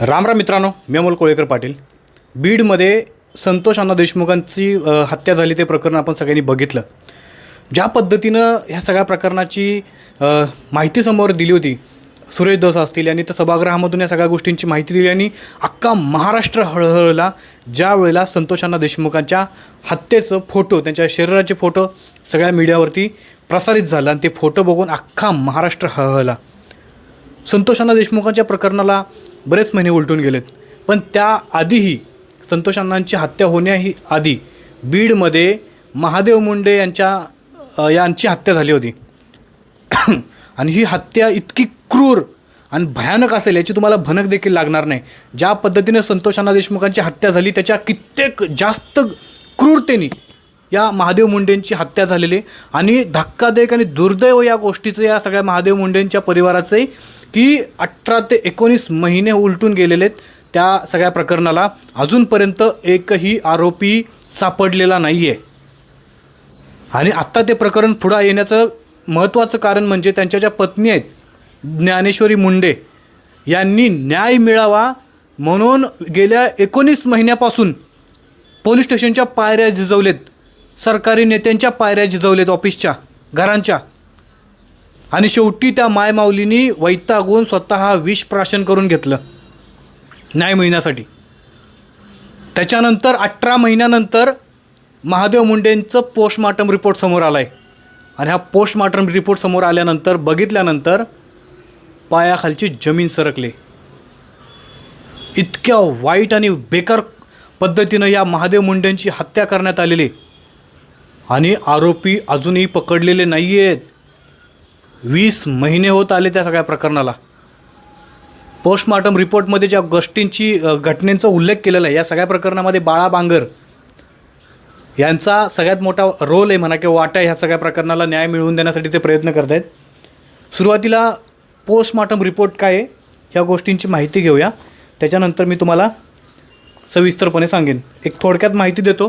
राम राम मित्रांनो मी अमोल कोळेकर पाटील. बीडमध्ये संतोष अण्णा देशमुखांची हत्या झाली ते प्रकरण आपण सगळ्यांनी बघितलं. ज्या पद्धतीनं ह्या सगळ्या प्रकरणाची माहिती समोर दिली होती सुरेश दस असतील यांनी तर सभागृहामधून या सगळ्या गोष्टींची माहिती दिली आणि अख्खा महाराष्ट्र हळहळला ज्या वेळेला संतोषांना देशमुखांच्या हत्येचं फोटो त्यांच्या शरीराचे फोटो सगळ्या मीडियावरती प्रसारित झाला आणि ते फोटो बघून अख्खा महाराष्ट्र हळहळला. संतोषांना देशमुखांच्या प्रकरणाला बरेच महिने उलटून गेलेत. पण त्या आधीही संतोष अण्णांची हत्या होण्याही आधी बीडमध्ये महादेव मुंडे यांच्या यांची हत्या झाली होती. आणि ही हत्या इतकी क्रूर आणि भयानक असेल याची तुम्हाला भनक देखील लागणार नाही. ज्या पद्धतीने संतोष अण्णा देशमुखांची हत्या झाली त्याच्या कित्येक जास्त क्रूरतेने या महादेव मुंडेंची हत्या झालेली आणि धक्कादायक आणि दुर्दैव या गोष्टीचं या सगळ्या महादेव मुंडेंच्या परिवाराचंही की अठरा ते एकोणीस महिने उलटून गेलेले आहेत त्या सगळ्या प्रकरणाला. अजूनपर्यंत एकही आरोपी सापडलेला नाही आहे आणि आत्ता ते प्रकरण पुढं येण्याचं महत्त्वाचं कारण म्हणजे त्यांच्या ज्या पत्नी आहेत ज्ञानेश्वरी मुंडे यांनी न्याय मिळावा म्हणून गेल्या एकोणीस महिन्यापासून पोलीस स्टेशनच्या पायऱ्या झिजवलेत सरकारी नेत्यांच्या पायऱ्या झिजवलेत ऑफिसच्या घरांच्या. आणि शेवटी त्या मायमाऊलीनी वैतागून स्वतः विष प्राशन करून घेतलं. न्याय महिन्यासाठी त्याच्यानंतर अठरा महिन्यानंतर महादेव मुंडेंचं पोस्टमार्टम रिपोर्ट समोर आला आहे आणि हा पोस्टमार्टम रिपोर्ट समोर आल्यानंतर बघितल्यानंतर पायाखालची जमीन सरकली. इतक्या वाईट आणि बेकार पद्धतीनं या महादेव मुंडेंची हत्या करण्यात आलेली. आणि आरोपी अजूनही पकडलेले नाही आहेत वीस महिने होत आले त्या सगळ्या प्रकरणाला. पोस्टमार्टम रिपोर्टमध्ये ज्या गोष्टींची घटनेचा उल्लेख केलेला आहे या सगळ्या प्रकरणामध्ये बाळा बांगर यांचा सगळ्यात मोठा रोल आहे म्हणा किंवा वाटा आहे ह्या सगळ्या प्रकरणाला न्याय मिळवून देण्यासाठी ते प्रयत्न करत आहेत सुरुवातीला पोस्टमार्टम रिपोर्ट काय आहे ह्या गोष्टींची माहिती घेऊया. त्याच्यानंतर मी तुम्हाला सविस्तरपणे सांगेन. एक थोडक्यात माहिती देतो.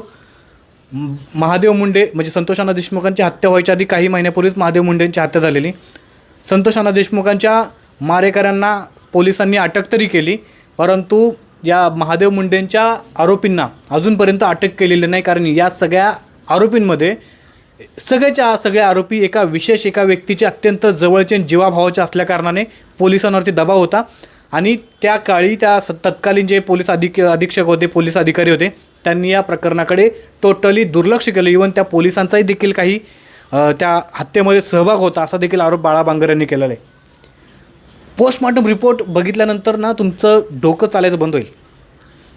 महादेव मुंडे म्हणजे संतोषाना देशमुखांची हत्या व्हायच्या आधी काही महिन्यापूर्वीच महादेव मुंडेंची हत्या झालेली. संतोष देशमुखांच्या मारेकऱ्यांना पोलिसांनी अटक तरी केली परंतु या महादेव मुंडेंच्या आरोपींना अजूनपर्यंत अटक केलेली नाही कारण या सगळ्या आरोपींमध्ये सगळ्याच्या सगळे आरोपी एका विशेष एका व्यक्तीचे अत्यंत जवळचे जीवाभावाचे असल्याकारणाने पोलिसांवरती दबाव होता. आणि त्या काळी त्या तत्कालीन जे पोलीस अधिक अधीक्षक होते पोलीस अधिकारी होते त्यांनी या प्रकरणाकडे टोटली दुर्लक्ष केलं. इवन त्या पोलिसांचाही देखील काही त्या हत्येमध्ये सहभाग होता असा देखील आरोप बाळा बांगर यांनी केलेला आहे. पोस्टमार्टम रिपोर्ट बघितल्यानंतर ना तुमचं डोकं चालायचं बंद होईल.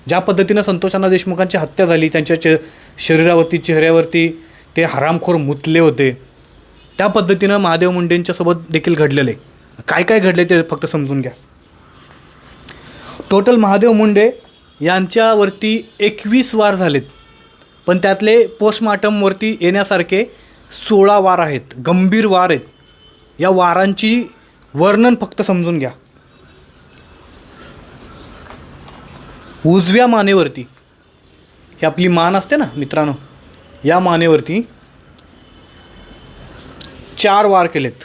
ज्या पद्धतीनं संतोषांना देशमुखांची हत्या झाली त्यांच्या चे शरीरावरती चेहऱ्यावरती ते हरामखोर मुतले होते त्या पद्धतीनं महादेव मुंडेंच्यासोबत देखील घडलेलं. आहे काय काय घडले ते फक्त समजून घ्या. टोटल महादेव मुंडे यांच्यावरती एकवीस वार झालेत. पण त्यातले पोस्टमार्टमवरती येण्यासारखे सोळा वार आहेत. गंभीर वार आहेत. या वारांची वर्णन फक्त समजून घ्या. उजव्या मानेवरती ही आपली मान असते ना मित्रांनो या मानेवरती चार वार केलेत.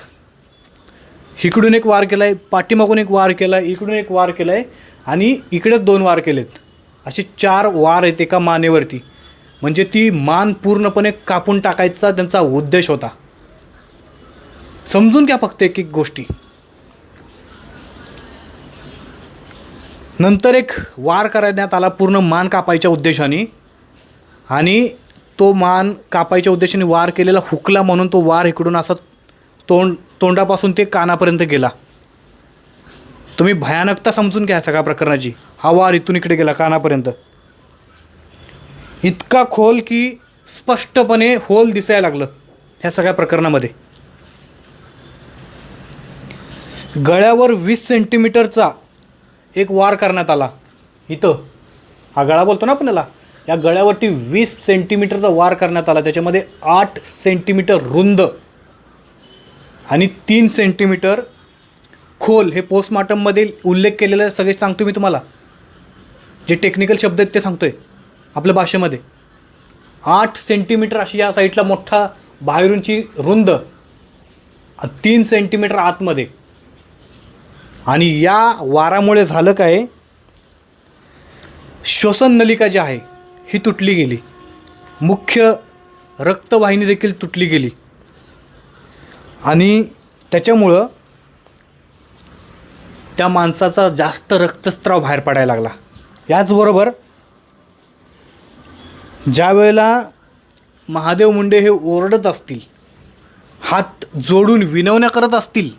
इकडून एक वार केला आहे पाठीमागून एक वार केला आहे इकडून एक वार केला आहे आणि इकडेच दोन वार केलेत. असे चार वार आहेत एका मानेवरती. म्हणजे ती मान पूर्णपणे कापून टाकायचा त्यांचा उद्देश होता. समजून घ्या फक्त एक एक गोष्टी. नंतर एक वार करण्यात आला पूर्ण मान कापायच्या उद्देशाने. आणि तो मान कापायच्या उद्देशाने वार केलेला हुकला म्हणून तो वार इकडून असा तोंड तोंडापासून ते कानापर्यंत गेला. तुम्ही भयानकता समजून घ्या सगळ्या प्रकरणाची. हा वार इथून इकडे गेला कानापर्यंत. इतका खोल की स्पष्टपणे होल दिसायला लागलं ह्या सगळ्या प्रकरणामध्ये. गळ्यावर वीस सेंटीमीटरचा एक वार करण्यात आला. इथं. हा गळा बोलतो ना आपण याला या गळ्यावरती वीस सेंटीमीटरचा वार करण्यात आला. त्याच्यामध्ये आठ सेंटीमीटर रुंद आणि तीन सेंटीमीटर खोल हे पोस्टमार्टममध्ये उल्लेख केलेलं सगळे सांगतो मी तुम्हाला. जे टेक्निकल शब्द आहेत ते सांगतोय आपल्या भाषेमध्ये. आठ सेंटीमीटर अशी या साईडला मोठा बाहेरूनची रुंद तीन सेंटीमीटर आतमध्ये. आणि या वारामुळे झालं काय? श्वसन नलिका जी आहे ही तुटली गेली. मुख्य रक्तवाहिनी देखील तुटली गेली. आणि त्याच्यामुळं त्या माणसाचा जास्त रक्तस्त्राव बाहेर पडायला लागला. याचबरोबर ज्या वेळेला महादेव मुंडे हे ओरडत असतील हात जोडून विनवण्या करत असतील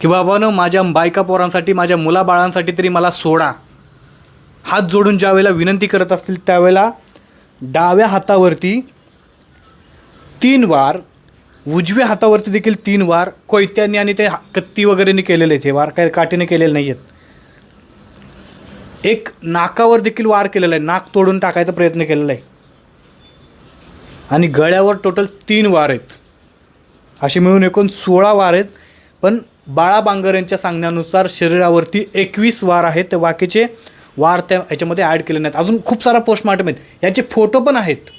की बाबानं माझ्या बायका पोरांसाठी माझ्या मुलाबाळांसाठी तरी मला सोडा. हात जोडून ज्या वेळेला विनंती करत असतील त्यावेळेला डाव्या हातावरती तीन वार उजव्या हातावरती देखील तीन वार कोयत्यांनी आणि ते कत्ती वगैरेने केलेले आहेत. हे वार काय काठीने केलेले नाही आहेत एक नाकावर देखील वार केलेला आहे. नाक तोडून टाकायचा प्रयत्न केलेला आहे. आणि गळ्यावर टोटल तीन वार आहेत. असे मिळून एकूण सोळा वार आहेत. पण बाळा बांगर यांच्या सांगण्यानुसार शरीरावरती एकवीस वार आहेत. ते बाकीचे वार त्या ह्याच्यामध्ये ॲड केले नाहीत. अजून खूप सारा पोस्टमार्टम आहेत. याचे फोटो पण आहेत.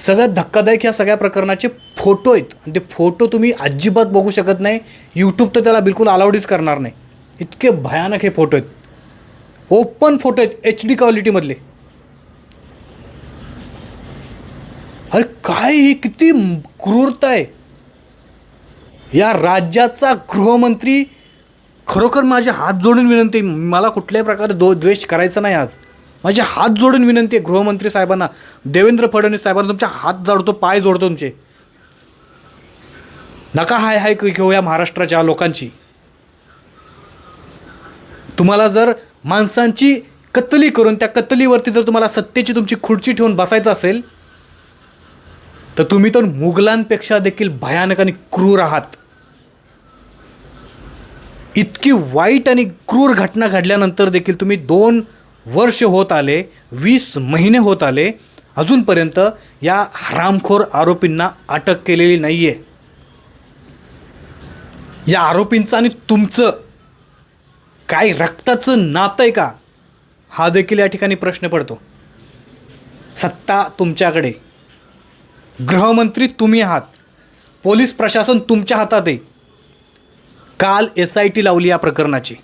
सगळ्यात धक्कादायक ह्या सगळ्या प्रकरणाचे फोटो आहेत. आणि ते फोटो तुम्ही अजिबात बघू शकत नाही. यूट्यूब तर त्याला बिलकुल अलाउडच करणार नाही. इतके भयानक हे फोटो आहेत. ओपन फोटो आहेत एच डी क्वालिटीमधले अरे काय ही किती क्रूरता आहे. या राज्याचा गृहमंत्री खरोखर माझे हात जोडून विनंती मला कुठल्याही प्रकारे दो द्वेष करायचा नाही आज. माझे हात जोडून विनंती आहे गृहमंत्री साहेबांना. देवेंद्र फडणवीस साहेबांना तुमच्या हात जोडतो पाय जोडतो तुमचे. नका हाय हाय घेऊ या महाराष्ट्राच्या लोकांची. तुम्हाला जर माणसांची कत्तली करून त्या कत्तलीवरती जर तुम्हाला सत्तेची तुमची खुर्ची ठेवून बसायचं असेल तर तुम्ही तर मुघलांपेक्षा देखील भयानक आणि क्रूर आहात. इतकी वाईट आणि क्रूर घटना घडल्यानंतर देखील तुम्ही दोन वर्ष होत आले वीस महिने होत आले अजूनपर्यंत या हरामखोर आरोपींना अटक केलेली नाही आहे या आरोपींचं आणि तुमचं काय रक्ताचं नातं आहे का? हा देखील या ठिकाणी प्रश्न पडतो. सत्ता तुमच्याकडे. गृहमंत्री तुम्ही आहात. पोलीस प्रशासन तुमच्या हातात आहे. काल एस आय टी लावली या प्रकरणाची.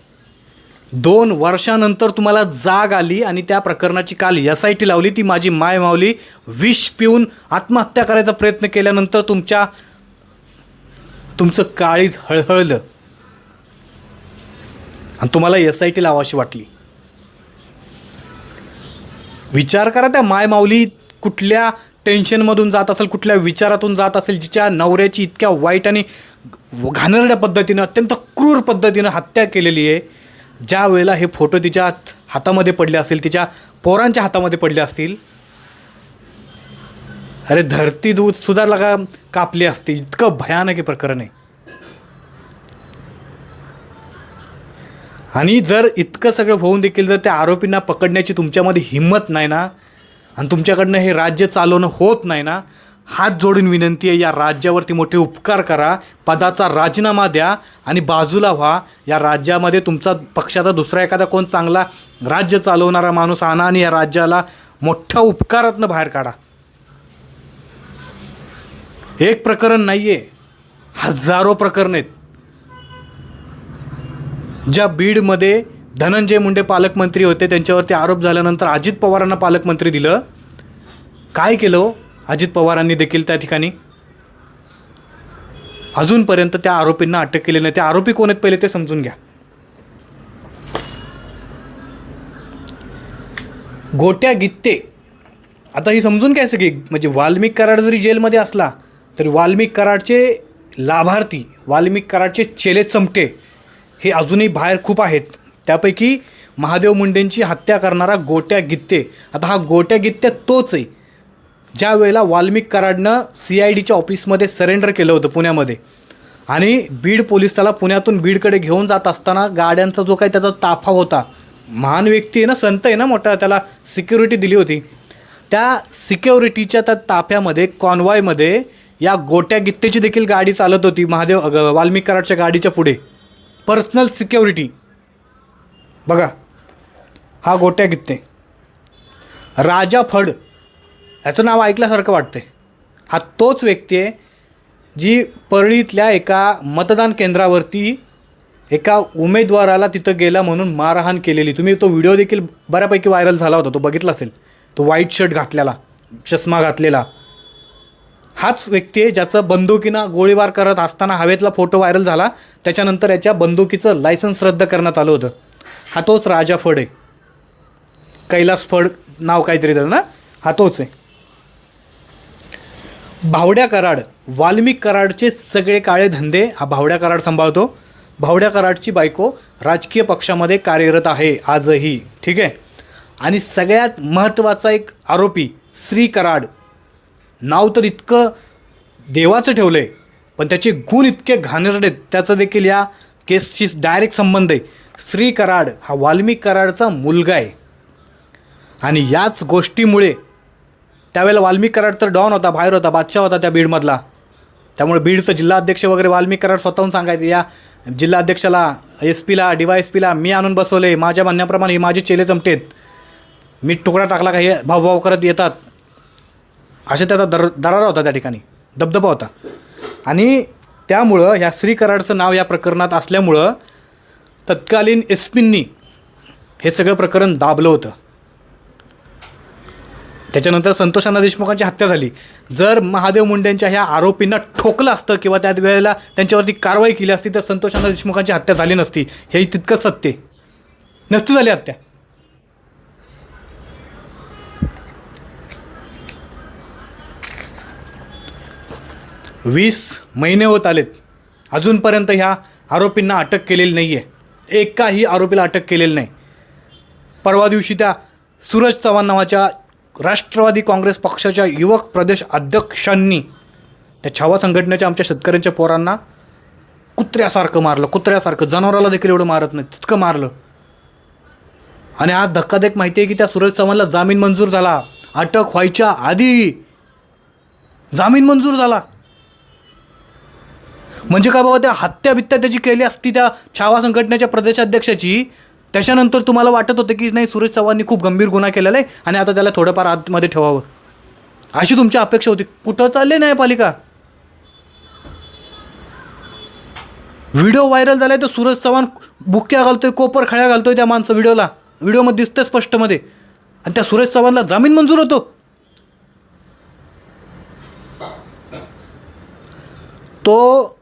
दोन वर्षानंतर तुम्हाला जाग आली आणि त्या प्रकरणाची काल एस आय टी लावली ती माझी माय मावली विष पिऊन आत्महत्या करायचा प्रयत्न केल्यानंतर तुमच्या तुमचं काळीज हळहळलं. आणि तुम्हाला एस आय टी लावाशी वाटली. विचार करा त्या माय माऊली कुठल्या टेन्शनमधून जात असेल कुठल्या विचारातून जात असेल जिच्या नवऱ्याची इतक्या वाईट आणि घाणेरड्या पद्धतीनं अत्यंत क्रूर पद्धतीनं हत्या केलेली आहे. ज्या वेळेला हे फोटो तिच्या हातामध्ये पडले असतील तिच्या पोरांच्या हातामध्ये पडले असतील अरे धरती दूध सुद्धा लगा कापली असती इतकं भयानक हे प्रकरण आहे. आणि जर इतकं सगळं होऊन देखील जर त्या आरोपींना पकडण्याची तुमच्यामध्ये हिंमत नाही ना आणि तुमच्याकडनं हे राज्य चालवणं होत नाही ना हात जोडून विनंती आहे या राज्यावरती मोठे उपकार करा. पदाचा राजीनामा द्या आणि बाजूला व्हा. या राज्यामध्ये तुमचा पक्षाचा दुसरा एखादा कोण चांगला राज्य चालवणारा माणूस आणा आणि या राज्याला मोठ्या उपकारातनं बाहेर काढा. एक प्रकरण नाही आहे हजारो प्रकरण आहेत. ज्या बीडमध्ये धनंजय मुंडे पालकमंत्री होते त्यांच्यावरती आरोप झाल्यानंतर अजित पवारांना पालकमंत्री दिलं. काय केलं हो? अजित पवारांनी देखील त्या ठिकाणी अजूनपर्यंत त्या आरोपींना अटक केली नाही. ते आरोपी कोण आहेत पहिले ते समजून घ्या. गोट्या गित्ते. आता ही समजून घ्या सगळी. म्हणजे वाल्मिक कराड जरी जेलमध्ये असला तरी वाल्मिक कराडचे लाभार्थी वाल्मिक कराडचे चेले चमटे हे अजूनही बाहेर खूप आहेत. त्यापैकी महादेव मुंडेंची हत्या करणारा गोट्या गित्ते. आता हा गोट्या गित्ते तोच आहे. ज्या वेळेला वाल्मिक कराडनं सी आय डीच्या ऑफिसमध्ये सरेंडर केलं होतं पुण्यामध्ये. आणि बीड पोलीस त्याला पुण्यातून बीडकडे घेऊन जात असताना गाड्यांचा जो काही त्याचा ताफा होता महान व्यक्ती आहे ना संत आहे ना मोठा त्याला सिक्युरिटी दिली होती. त्या सिक्युरिटीच्या त्या ताफ्यामध्ये कॉन्वॉयमध्ये या गोट्या गित्तेची देखील गाडी चालत होती महादेव वाल्मिक कराडच्या गाडीच्या पुढे. पर्सनल सिक्युरिटी बघा हा गोट्या गित्ते. राजा फड ह्याचं नाव ऐकल्यासारखं वाटते हा तोच व्यक्ती आहे जी परळीतल्या एका मतदान केंद्रावरती एका उमेदवाराला तिथं गेला म्हणून मारहाण केलेली. तुम्ही तो व्हिडिओ देखील बऱ्यापैकी व्हायरल झाला होता तो बघितला असेल. तो व्हाईट शर्ट घातलेला चष्मा घातलेला. हाच व्यक्ती आहे ज्याचं बंदुकीनं गोळीबार करत असताना हवेतला फोटो व्हायरल झाला. त्याच्यानंतर याच्या बंदुकीचं लायसन्स रद्द करण्यात आलं होतं. हा तोच राजा फड. आहे कैलास फड नाव काहीतरी त्याचं ना? हा तोच आहे. भावड्या कराड वाल्मिक कराडचे सगळे काळे धंदे हा भावड्या कराड सांभाळतो. भावड्या कराडची बायको राजकीय पक्षामध्ये कार्यरत आहे आजही ठीक आहे? आणि सगळ्यात महत्त्वाचा एक आरोपी श्री कराड. नाव तर इतकं देवाचं ठेवलं आहे पण त्याचे गुण इतके घाणेरडे आहेत. त्याचं देखील या केसशी डायरेक्ट संबंध आहे. श्री कराड हा वाल्मिक कराडचा मुलगा आहे. आणि याच गोष्टीमुळे त्यावेळेला वाल्मिक कराड तर डॉन होता बाहेर होता बादशाह होता त्या बीडमधला. त्यामुळे बीडचं जिल्हाध्यक्ष वगैरे वाल्मिक कराड स्वतःहून सांगायचे या जिल्हाध्यक्षाला एस पीला डी वाय एस पीला मी आणून बसवले माझ्या म्हणण्याप्रमाणे हे माझे चेले चमटेत मी तुकडा टाकला का हे भावभाव करत येतात. असे त्याचा दर दरारा होता त्या ठिकाणी. दबदबा होता. आणि त्यामुळं ह्या श्री कराडचं नाव या प्रकरणात असल्यामुळं तत्कालीन एस पींनी हे सगळं प्रकरण दाबलं होतं. त्याच्यानंतर संतोष अण्णा देशमुखांची हत्या झाली. जर महादेव मुंडेंच्या ह्या आरोपींना ठोकलं असतं किंवा त्या वेळेला त्यांच्यावरती कारवाई केली असती तर संतोष अण्णा देशमुखांची हत्या झाली नसती. हे तितकं सत्य आहे. नसती झाली हत्या. वीस महिने होत आलेत. अजूनपर्यंत ह्या आरोपींना अटक केलेली नाही आहे एकाही आरोपीला अटक केलेली नाही. परवा दिवशी त्या सूरज चव्हाण नावाच्या राष्ट्रवादी काँग्रेस पक्षाच्या युवक प्रदेश अध्यक्षांनी त्या छावा संघटनेच्या आमच्या शेतकऱ्यांच्या पोरांना कुत्र्यासारखं मारलं. कुत्र्यासारखं. जनावराला देखील एवढं मारत नाही. तितकं मारलं. आणि आज धक्कादायक माहिती आहे की त्या सूरज चव्हाणला जामीन मंजूर झाला. अटक व्हायच्या आधी जामीन मंजूर झाला. म्हणजे काय बाबा त्या हत्या बित्त्या त्याची केली असती त्या छावा संघटनेच्या प्रदेशाध्यक्षाची त्याच्यानंतर तुम्हाला वाटत होतं की नाही सुरेश चव्हाणनी खूप गंभीर गुन्हा केलेला आहे आणि आता त्याला थोडंफार आतमध्ये ठेवावं. अशी तुमची अपेक्षा होती. कुठं चालले न्यायपालिका व्हिडिओ व्हायरल झालाय तर सुरज चव्हाण बुक्या घालतोय कोपर खळ्या घालतोय त्या माणसं व्हिडिओला. व्हिडिओमध्ये दिसतं स्पष्टमध्ये. आणि त्या सुरेश चव्हाणला जामीन मंजूर होतो. तो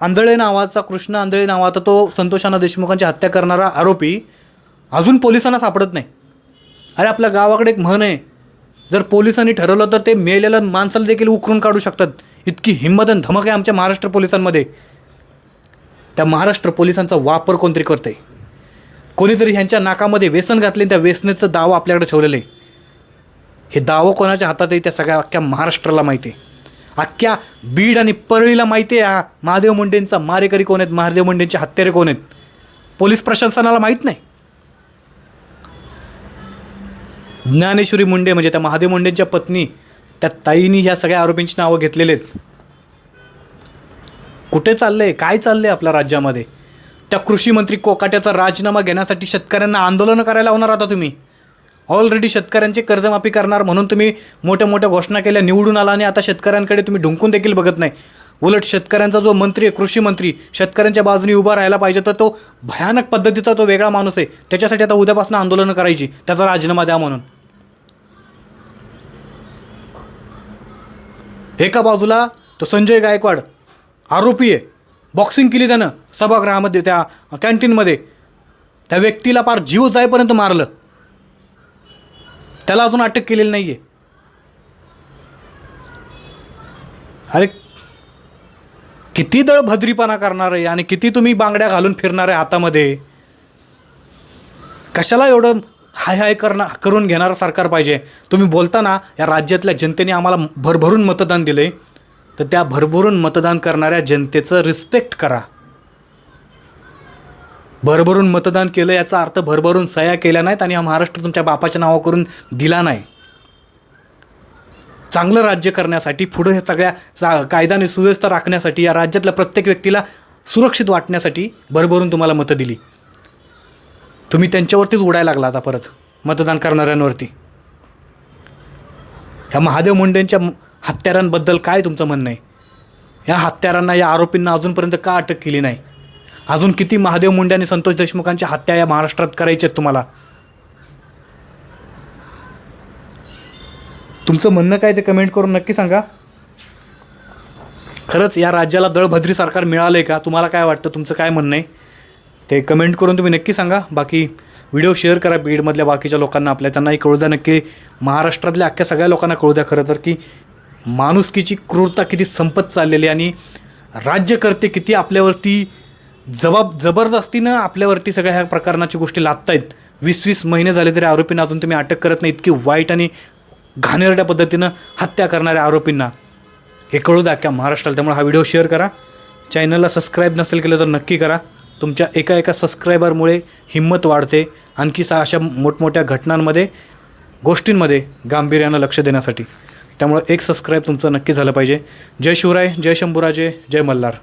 आंधळे नावाचा कृष्ण आंधळे नावाचा तो संतोषाना देशमुखांची हत्या करणारा आरोपी अजून पोलिसांना सापडत नाही. अरे आपल्या गावाकडे एक म्हण आहे. जर पोलिसांनी ठरवलं तर ते मेलेलं माणसाला देखील उकरून काढू शकतात. इतकी हिंमत आणि धमक आहे आमच्या महाराष्ट्र पोलिसांमध्ये. त्या महाराष्ट्र पोलिसांचा वापर कोणतरी करते कोणीतरी ह्यांच्या नाकामध्ये व्यसन घातले त्या व्यसनेचं दावा आपल्याकडे ठेवलेलं आहे. हे दावं कोणाच्या हातात आहे त्या सगळ्या अख्ख्या महाराष्ट्राला माहिती आहे. अख्ख्या बीड आणि परळीला माहिती आहे हा महादेव मुंडेंचा मारेकरी कोण आहेत महादेव मुंडेंचे हत्यारे कोण आहेत? पोलीस प्रशासनाला माहीत नाही. ज्ञानेश्वरी मुंडे म्हणजे त्या महादेव मुंडेंच्या पत्नी त्या ताईनी ह्या सगळ्या आरोपींची नावं घेतलेले आहेत. कुठे चाललंय? काय चाललंय आपल्या राज्यामध्ये? त्या कृषी मंत्री कोकाट्याचा राजीनामा घेण्यासाठी शेतकऱ्यांना आंदोलनं करायला होणार आता तुम्ही. ऑलरेडी शेतकऱ्यांची कर्जमाफी करणार म्हणून तुम्ही मोठ्या मोठ्या घोषणा केल्या निवडून आला आणि आता शेतकऱ्यांकडे तुम्ही ढुंकून देखील बघत नाही. उलट शेतकऱ्यांचा जो मंत्री आहे कृषी मंत्री शेतकऱ्यांच्या बाजूने उभा राहायला पाहिजे तर तो भयानक पद्धतीचा तो वेगळा माणूस आहे. त्याच्यासाठी आता उद्यापासून आंदोलनं करायची त्याचा राजीनामा द्या म्हणून. एका बाजूला तो संजय गायकवाड आरोपी आहे. बॉक्सिंग केली त्यानं सभागृहामध्ये त्या कॅन्टीनमध्ये त्या व्यक्तीला पार जीव जाईपर्यंत मारलं. त्याला अजून अटक केलेली नाही आहे अरे किती दळ भद्रीपणा करणार आहे आणि किती तुम्ही बांगड्या घालून फिरणार आहे हातामध्ये? कशाला एवढं हाय हाय करणार करून घेणारं सरकार पाहिजे? तुम्ही बोलताना या राज्यातल्या जनतेने आम्हाला भरभरून मतदान दिलं आहे तर त्या भरभरून मतदान करणाऱ्या जनतेचं रिस्पेक्ट करा. भरभरून मतदान केलं याचा अर्थ भरभरून सह्या केल्या नाहीत आणि हा महाराष्ट्र तुमच्या बापाच्या नावा करून दिला नाही. चांगलं राज्य करण्यासाठी पुढं हे सगळ्या चा कायद्याने सुव्यवस्था राखण्यासाठी या राज्यातल्या प्रत्येक व्यक्तीला सुरक्षित वाटण्यासाठी भरभरून तुम्हाला मतं दिली. तुम्ही त्यांच्यावरतीच उडायला लागला आता परत मतदान करणाऱ्यांवरती. ह्या महादेव मुंडेंच्या हत्यारांबद्दल काय तुमचं म्हणणं आहे? या हत्यारांना या आरोपींना अजूनपर्यंत का अटक केली नाही? अजून किती महादेव मुंडे आणि संतोष देशमुखांच्या हत्या या महाराष्ट्रात करायच्या आहेत तुम्हाला? तुमचं म्हणणं काय ते कमेंट करून नक्की सांगा. खरंच या राज्याला दळभद्री सरकार मिळालं आहे का? तुम्हाला काय वाटतं? तुमचं काय म्हणणं आहे? ते कमेंट करून तुम्ही नक्की सांगा. बाकी व्हिडिओ शेअर करा बीडमधल्या बाकीच्या लोकांना आपल्या. त्यांनाही कळू द्या नक्की महाराष्ट्रातल्या अख्ख्या सगळ्या लोकांना कळू द्या खरं तर की माणुसकीची क्रूरता किती संपत चाललेली आणि राज्यकर्ते किती आपल्यावरती जबाब जबरदस्तीनं आपल्यावरती सगळ्या ह्या प्रकरणाची गोष्टी लादतायत. वीस वीस महिने झाले तरी आरोपींना अजून तुम्ही अटक करत नाही इतकी वाईट आणि घाणेरड्या पद्धतीनं हत्या करणाऱ्या आरोपींना हे कळू द्या का महाराष्ट्राला. त्यामुळे हा व्हिडिओ शेअर करा. चॅनलला सबस्क्राईब नसेल केलं तर नक्की करा. तुमच्या एका एका सबस्क्रायबरमुळे हिंमत वाढते. आणखी सा अशा मोठमोठ्या घटनांमध्ये गोष्टींमध्ये गांभीर्यानं लक्ष देण्यासाठी. त्यामुळं एक सबस्क्राईब तुमचं नक्की झालं पाहिजे. जय शिवराय जय शंभूराजे जय मल्हार.